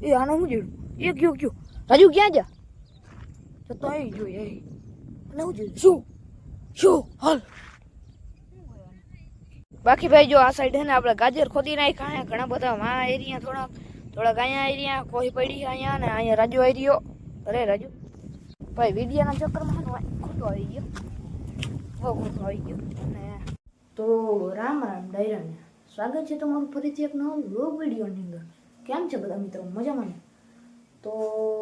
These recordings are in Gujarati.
એ આને શું જોયું? એ ગયો ગયો. રાજુ, ક્યાં જા? તો એ જોઈ એ. અને જોયું? શું? શું? હાલ. બાકી ભાઈ જો આ સાઈડ હે ને આપણે ગાજર ખોદી નાખ્યા અહીંયા ઘણા બધા માં એરિયા થોડાક થોડાક અહીંયા એરિયા કોઈ પડી અહીંયા ને અહીંયા રાજુ આવી રહ્યો. અરે રાજુ. ભાઈ વિડિયાના ચક્કરમાં હે ખોટો આવી ગયો. બહુ ખોટો આવી ગયો. અને તો રામ રામ, ડાયરાને સ્વાગત છે તમારું ફરીથી એક નવો વ્લોગ વિડીયોની અંદર. કેમ છે બધા મિત્રો? મજામાં ને? તો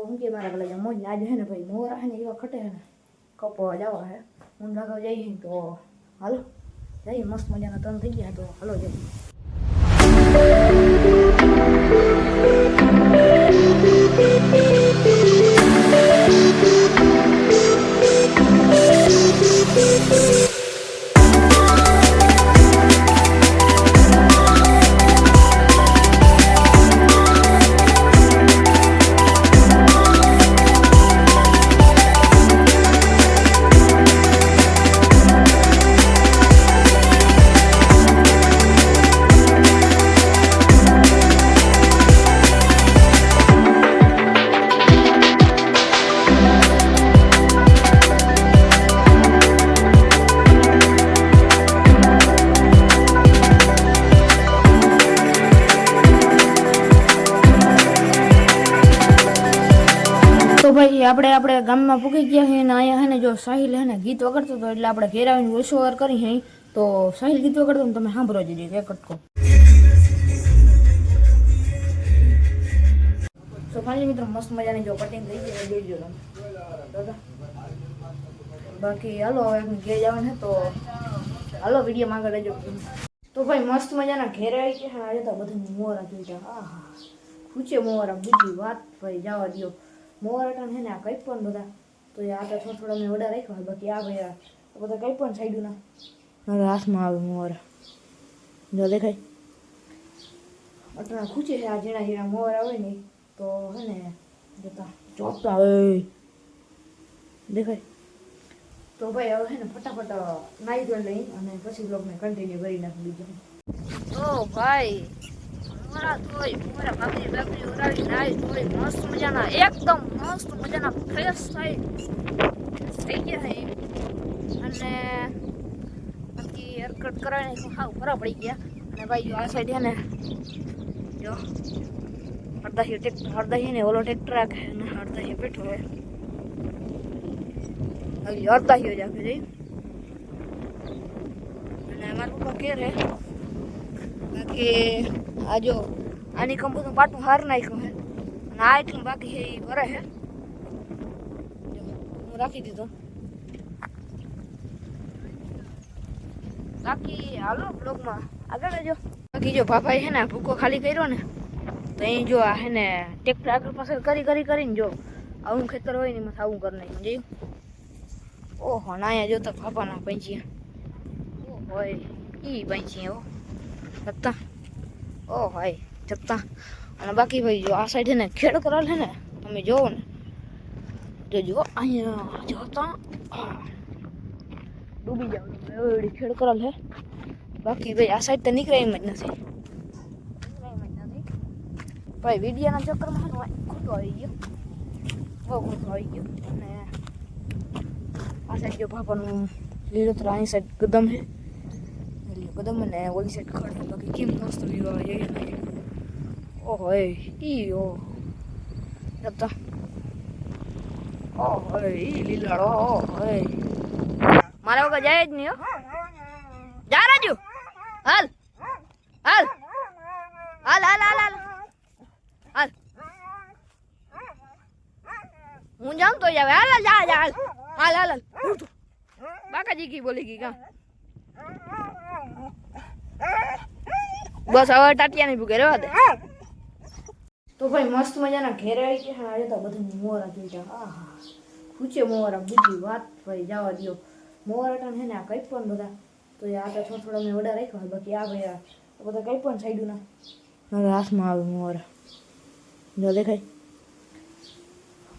હું કે મારા પેલા મોજ આજે હે ને ભાઈ મોરા હે ને એવા ખટે હે ને, કપો જવા હે. ઊંડા ગાવ જઈએ તો હાલો, જઈએ મસ્ત મજાના તન થઈ ગયા તો હાલો જઈએ. આપણે આપણે ગામમાં પૂકી ગયા છીએ અને અહીંયા હે ને જો સાહિલ હે ને ગીત વગાડતો હતો એટલે આપણે ઘેર આવીને ઓછો વાર કરી હે તો સાહિલ ગીત વગાડતો ને તમે સાંભળો જજો એક કટકો તો ફાઇનલી મિત્રો મસ્ત મજાની જો કટિંગ થઈ ગઈ જોઈ જો તમે દાદા બાકી હાલો હવે ઘેર જવાનું છે તો હાલો વિડીયો આગળ રહેજો તો ભાઈ મસ્ત મજાના ઘેર આવી ગયા છે આજે તો બધું મોરા જોઈતા હા હા ખૂચે મોરા બીજી વાત ભાઈ જવા દો મોરાટા છે ને આ કંઈ પણ બધા. તો એ આ તો થોડા થોડા મેં વડા રાખ્યો હોય બાકી આ ભાઈ આ બધા કંઈ પણ સાઈડ ના. હવે હાથમાં આવે મોર જો દેખાય. અટણા ખૂચે છે આ ઝીણા ઝીણા મોર હોય ને તો હે ને જતા. ચોપતા આવે દેખાય. તો ભાઈ હવે છે ને ફટાફટ નાઈ ધોઈ લઈ અને પછી બ્લોગને કન્ટિન્યુ કરી નાખું બીજું. તો ભાઈ. મોરા ધોઈ મોરા બાકરી બાકરી ઉરાવી નાહી ધોઈ મસ્ત મજાના, એકદમ મસ્ત મજાના ફ્રેશ થઈ થઈ ગયા છે અને બાકી હેરકટ કરાવીને હાવ ખરા પડી ગયા. અને ભાઈ આ સાઈડ છે ને, જો અડધા હી ટેક્ટર અડધા ને ઓલો ટ્રેક્ટર રાખે અને અડધા બેઠો હોય હજી અડધા હી જ આપે જઈ અને મારું પપ્પા કે રે, બાકી આ જો આની કંપનું પાટું હાર નાખ્યું હે અને આ એટલું બાકી છે એ ભરે હે જો, હું રાખી દીધું બાકી હાલો બ્લોગમાં આગળ જો બાકી જો પાપાએ છે ને ભૂકો ખાલી કર્યો ને તો અહીં જો આ હે ને ટ્રેક્ટર આગળ પાછળ કરી કરી કરીને જો આવું ખેતર હોય ને એમાં આવું કરી નાખ્યું જોયું ઓહો ના અહીંયા જો તો પાપાના પંચિયા ઓ હોય ઈ પંચિયા ઓ જતા ઓ ભાઈ જતા અને બાકી ભાઈ જો આ સાઈડ છે ને ખેડ કરેલ છે ને તમે જોવો ને જો જો અહીંયા જોતા આ, ડૂબી જાવ એવડી ખેડ કરેલ છે બાકી ભાઈ આ સાઈડ તો નીકળે એમ જ નથી નીકળે એમ જ નથી ભાઈ વિડિયાના ચક્કરમાં છે ને ખોટો આવી ગયો બહુ ખોટો આવી ગયો અને આ સાઈડ જો પાપાનું લીલોતરા અહીં સાઈડ કદમ છે એટલે કદમ અને ઓલી સાઈડ ખડ બાકી કેમ મસ્ત વ્યૂ આવે જોઈએ ને ઓહો એ ઈ ઓ જતા ઓહો ઈ લીલાડો ઓહો મારા વગર જાય જ નહીં જા રાજુ હાલ હાલ હાલ હાલ હાલ હાલ હાલ હું જાઉં તો જાવે હાલ જા જા હાલ હાલ હાલ. બાકાજી કી બોલી ગઈ કા બસ હવે ટાટિયા નહીં રહેવા દે. તો ભાઈ મસ્ત મજાના ઘેર આવી ગયા. આજે તો બધું મોરા જોઈ જા આહા ખૂચે મોરા બીજી વાત. ભાઈ, જવા દો મોરાટા છે ને આ કંઈ પણ બધા. તો આ તો થોડા થોડા મેં વડા રાખ્યો બાકી આ ભાઈ આ બધા કંઈ પણ સાઈડું ના. હવે હાથમાં આવે મોરા જો દેખાય.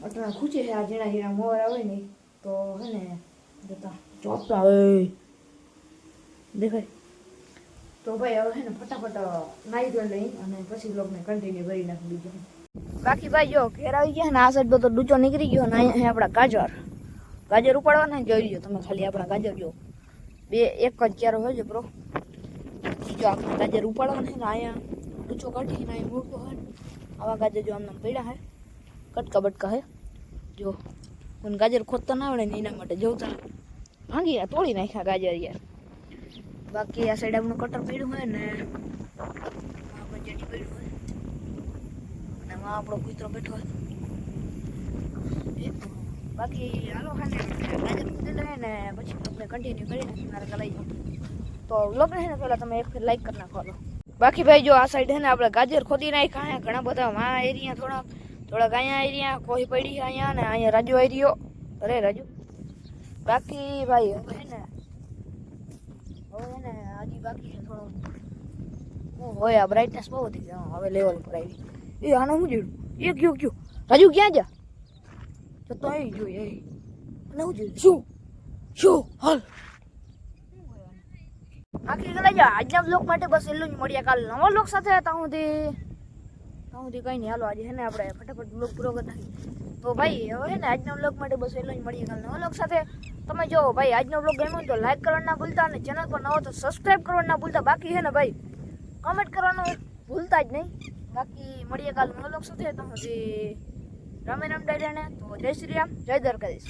અટલા ખૂચે છે, આ ઝીણા ઝીણા મોરા હોય ને તો હે ને, જતા. ચોપતા દેખાય. તો ભાઈ હવે છે ને ફટાફટ નાહી ધોઈ લઈ અને પછી બ્લોગને કન્ટિન્યુ કરી નાખું બીજું બાકી ભાઈ જો ઘેર આવી ગયા ને આ સાઈડ બધો ડૂચો નીકળી ગયો ને અહીંયા આપણા ગાજર ગાજર ઉપાડવાના ને જોઈ લો તમે ખાલી આપણા ગાજર જો બે એક જ ચારો હોય છે બ્રો જો આપણે ગાજર ઉપાડવાના છે ને અહીંયા ડૂચો કાઢીને અહીંયા મૂકવો હોય ને આવા ગાજર જો આમને પડ્યા હે કટકા બટકા હે જો મને ગાજર ખોદતા ના આવડે ને એના માટે જોતા ભાંગી ગયા તોડી નાખ્યા ગાજર યાર બાકી આ સાઈડ આપણું કટર પડ્યું હોય ને આ બજેટી પડ્યું હોય અને આમાં આપણો કૂતરો બેઠો હોય એ તો. બાકી હાલો ખાને ગાજર ખોદી લઈએ ને પછી આપણે કન્ટિન્યુ કરીને મારે કરાવી જાઉં તો વ્લોગને છે ને પહેલાં તમે એક ફેર લાઈક કરી નાખો હાલો બાકી ભાઈ જો આ સાઈડ છે ને આપણે ગાજર ખોદી નાખ્યા અહીંયા ઘણા બધા આ એરિયા થોડાક થોડાક અહીંયા એરિયા કોઈ પડી છે અહીંયા ને અહીંયા રાજુ એરિયો અરે રાજુ બાકી ભાઈ હવે છે ને હવે ને હજી બાકી છે થોડો. હું હોય આ બ્રાઇટનેસ બહુ ગઈ હવે લેવલ પર આવી. એ, આને જોયું એ, ગયો ગયો. રાજુ, ક્યાં જા? તો તો અહીં અને શું જોયું શું? શું? ગલા જા. આજના બ્લોગ માટે બસ એટલું જ મળ્યા કાલ નવા બ્લોગ સાથે હતા હું ત્યાં સુધી કંઈ નહીં આજે છે ને ફટાફટ બ્લોક પૂરો કરી તો ભાઈ, હવે ને આજના બ્લોક માટે બસ એટલું જ મળીએ. કાલ નવા બ્લોગ સાથે. તમે જો ભાઈ, આજનો બ્લોગ ગમ્યો તો લાઈક કરવાનું ના ભૂલતા અને ચેનલ પર નવો તો સબસ્ક્રાઈબ કરવાનું ભૂલતા. બાકી છે ને ભાઈ કમેન્ટ કરવાનું ભૂલતા જ નહીં. બાકી મળીએ કાલ નવા બ્લોગ સાથે. તો હજી રામે રામ ડાયરાને તો જય શ્રી રામ, જય દ્વારકાધીશ.